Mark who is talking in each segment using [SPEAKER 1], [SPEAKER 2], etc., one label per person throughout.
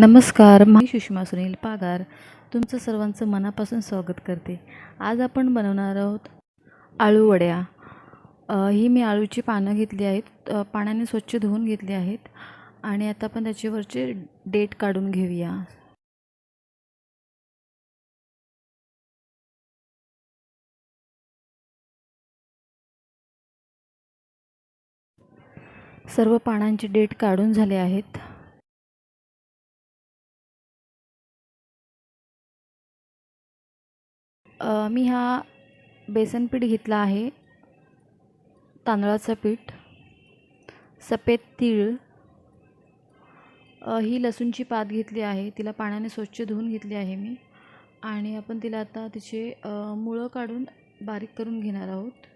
[SPEAKER 1] नमस्कार मी सुषमा सुनील पागार. तुमचं सर्वांचं मनापासून स्वागत करते. आज आपण बनवणार आहोत आळूवड्या ही मी आळूची पानं घेतली आहेत. पाण्याने स्वच्छ धुवून घेतली आहेत. आणि आता आपण त्याच्यावरचे डेट काढून घेऊया. सर्व पानांचे डेट काढून झाले आहेत. मी हा बेसन पीठ घेतला आहे. तांदळाचं पीठ सफेद तीळ ही लसूणची पात घेतली आहे. तिला पाण्याने स्वच्छ धुवून घेतली आहे मी. आणि आपण तिला आता तिचे मुळं काढून बारीक करून घेणार आहोत.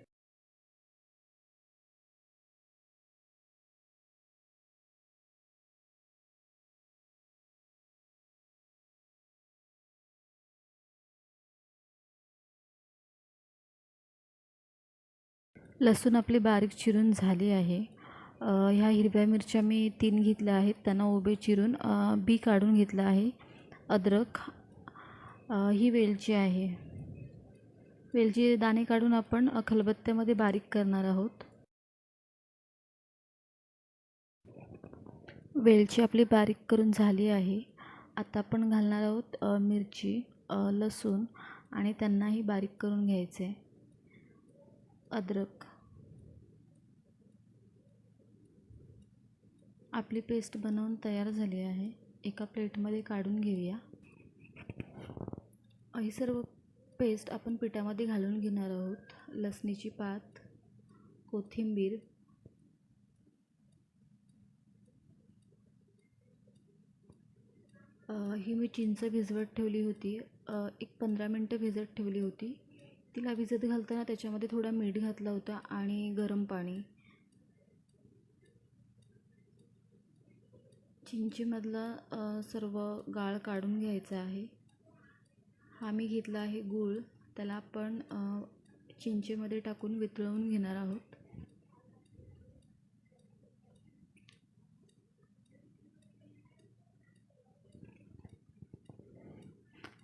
[SPEAKER 1] लसूण आपली बारीक चिरून झाली आहे. ह्या हिरव्या मिरच्या मी तीन घेतल्या आहेत. त्यांना उभे चिरून बी काढून घेतलं आहे. अद्रक ही वेलची आहे. वेलची दाणे काढून आपण खलबत्त्यामध्ये बारीक करणार आहोत. वेलची आपली बारीक करून झाली आहे. आता आपण घालणार आहोत मिरची लसूण आणि त्यांनाही बारीक करून घ्यायचे. अद्रक. आपली पेस्ट बनवून तयार झाली आहे. एका प्लेटमध्ये काढून घेऊया. ही सर्व पेस्ट आपण पिठामध्ये घालून घेणार आहोत. लसणीची पात कोथिंबीर ही मी चिंच भिजवत ठेवली होती. एक पंधरा मिनटं भिजत ठेवली होती. तिला भिजत घालताना त्याच्यामध्ये थोडा मीठ घातला होता आणि गरम पाणी. चिंचेमधला सर्व गाळ काढून घ्यायचा आहे. हा मी घेतला आहे गूळ. त्याला आपण चिंचेमध्ये टाकून वितळवून घेणार आहोत.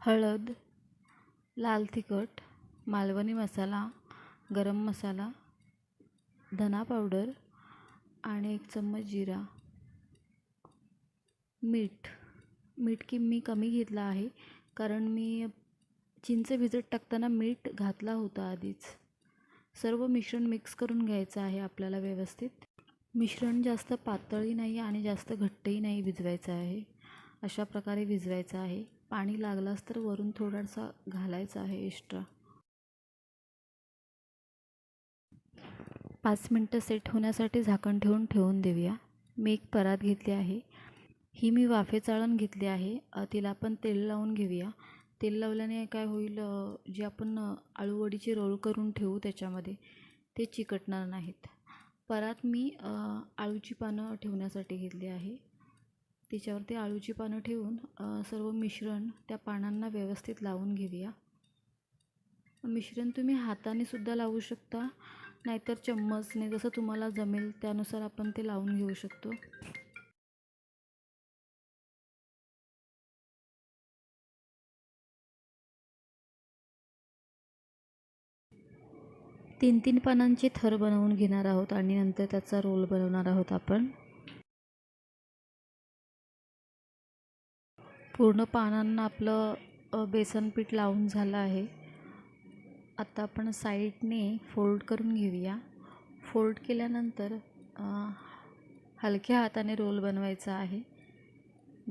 [SPEAKER 1] हळद लाल तिखट मालवणी मसाला गरम मसाला धना पावडर आणि एक चम्मच जिरा. मीठ. मीठ की मी कमी घेतलं आहे कारण मी चिंच भिजत टाकताना मीठ घातला होता आधीच. सर्व मिश्रण मिक्स करून घ्यायचं आहे आपल्याला व्यवस्थित. मिश्रण जास्त पातळही नाही आणि जास्त घट्टही नाही भिजवायचं आहे. अशा प्रकारे भिजवायचं आहे. पाणी लागलास तर वरून थोडासा घालायचा आहे एक्स्ट्रा पाच मिनटं सेट होण्यासाठी झाकण ठेवून ठेवून देऊया. मी एक परात घेतली आहे. ही मी वाफे चाळण घेतली आहे. तिला आपण तेल लावून घेऊया. तेल लावल्याने काय होईल जे आपण आळूवडीचे रोल करून ठेवू त्याच्यामध्ये ते चिकटणार नाहीत. परात मी आळूची पानं ठेवण्यासाठी घेतली आहे. तिच्यावरती आळूची पानं ठेवून सर्व मिश्रण त्या पानांना व्यवस्थित लावून घेऊया. मिश्रण तुम्ही हाताने सुद्धा लावू शकता नाहीतर चम्मचने जसं तुम्हाला जमेल त्यानुसार आपण ते लावून घेऊ शकतो. तीन तीन पानांचे थर बनवून घेणार आहोत आणि नंतर त्याचा रोल बनवणार आहोत आपण. पूर्ण पानांना आपलं बेसन पीठ लावून झालं आहे. आता आपण साईडने फोल्ड करून घेऊया. फोल्ड केल्यानंतर हलक्या हाताने रोल बनवायचा आहे.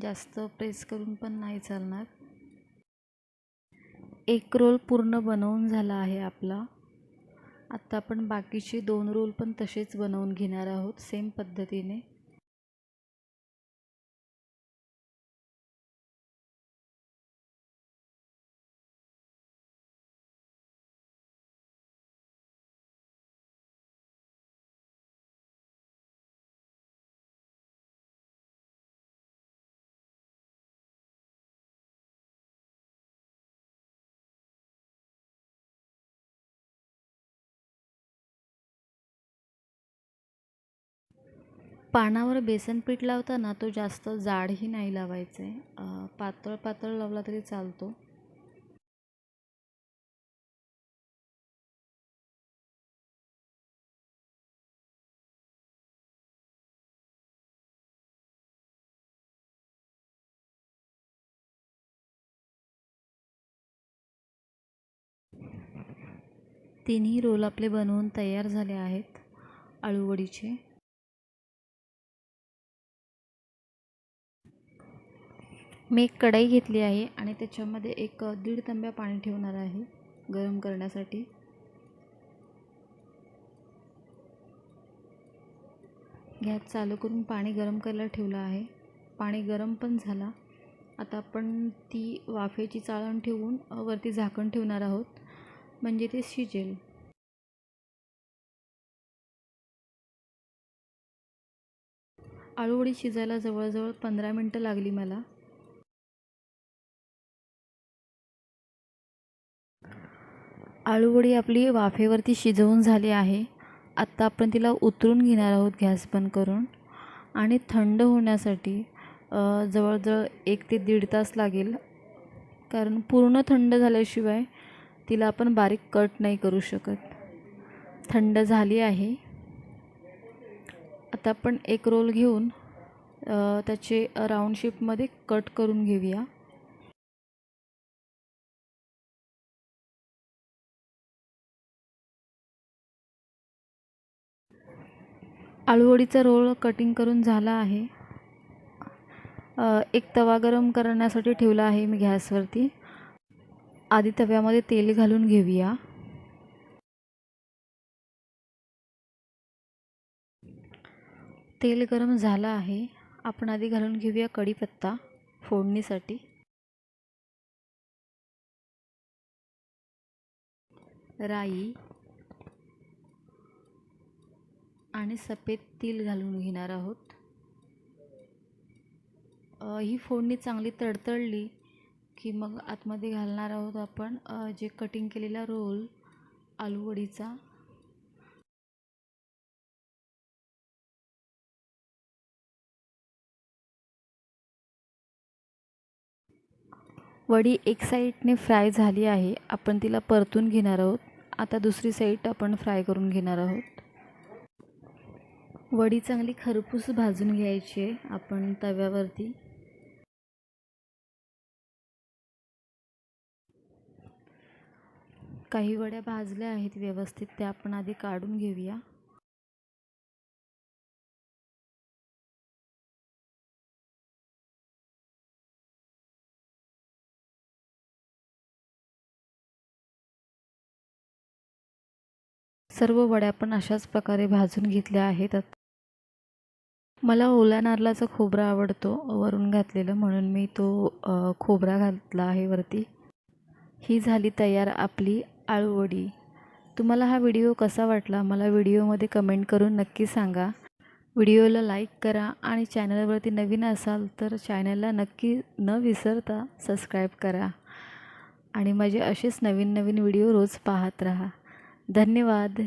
[SPEAKER 1] जास्त प्रेस करून पण नाही चालणार. एक रोल पूर्ण बनवून झाला आहे आपला. आत्ता आपण बाकीचे दोन रोल पण तसेच बनवून घेणार आहोत सेम पद्धतीने. पानावर बेसन पीठ लावताना तो जास्त जाडही नाही लावायचं. आहे पातळ पातळ लावला तरी चालतो. तिन्ही रोल आपले बनवून तयार झाले आहेत. आळूवडीचे. मी एक कढई घेतली आहे आणि त्याच्यामध्ये एक दीड तांब्या पाणी ठेवणार आहे गरम करण्यासाठी. गॅस चालू करून पाणी गरम करायला ठेवलं आहे. पाणी गरम पण झाला. आता आपण ती वाफेची चाळण ठेवून वरती झाकण ठेवणार आहोत. म्हणजे ते शिजेल. आळूवडी शिजायला जवळजवळ पंधरा मिनटं लागली मला. आळूवडी आपली वाफेवरती शिजवून झाली आहे. आत्ता आपण तिला उतरून घेणार आहोत गॅस बंद करून. आणि थंड होण्यासाठी जवळजवळ एक ते दीड तास लागेल. कारण पूर्ण थंड झाल्याशिवाय तिला आपण बारीक कट नाही करू शकत. थंड झाली आहे. आता आपण एक रोल घेऊन त्याचे राऊंड शेपमध्ये कट करून घेऊया. आळूवडीचा रोल कटिंग करून झाला आहे. एक तवा गरम करण्यासाठी ठेवला आहे मी गॅसवरती. आधी तव्यामध्ये तेल घालून घेऊया. तेल गरम झालं आहे. आपण आधी घालून घेऊया कढीपत्ता फोडणीसाठी. राई आणि सफेद तिल घालून घेणार आहोत. ही फोडणी चांगली तडतडली की मग आतमध्ये घालणार आहोत आपण जे कटिंग केलेला रोल आलूवडीचा वडी एक साईडने फ्राय झाली आहे आपण तिला परतून घेणार आहोत. आता दुसरी साईड आपण फ्राय करून घेणार आहोत. वडी चांगली खरपूस भाजून घ्यायची आहे आपण तव्यावरती. काही वड्या भाजल्या आहेत व्यवस्थित त्या आपण आधी काढून घेऊया. सर्व वड्या पण अशाच प्रकारे भाजून घेतल्या आहेत. मला ओला नारळाचा खोबरा आवडतो वरून घातलेलं. म्हणून मी तो खोबरा घातला आहे वरती. ही झाली तयार आपली आळूवडी तुम्हाला हा व्हिडिओ कसा वाटला? मला व्हिडिओमध्ये कमेंट करून नक्की सांगा. व्हिडिओला लाईक करा आणि चॅनलवरती नवीन असाल तर चॅनलला नक्की न विसरता सबस्क्राईब करा. आणि माझे असेच नवीन नवीन व्हिडिओ रोज पाहत राहा. धन्यवाद.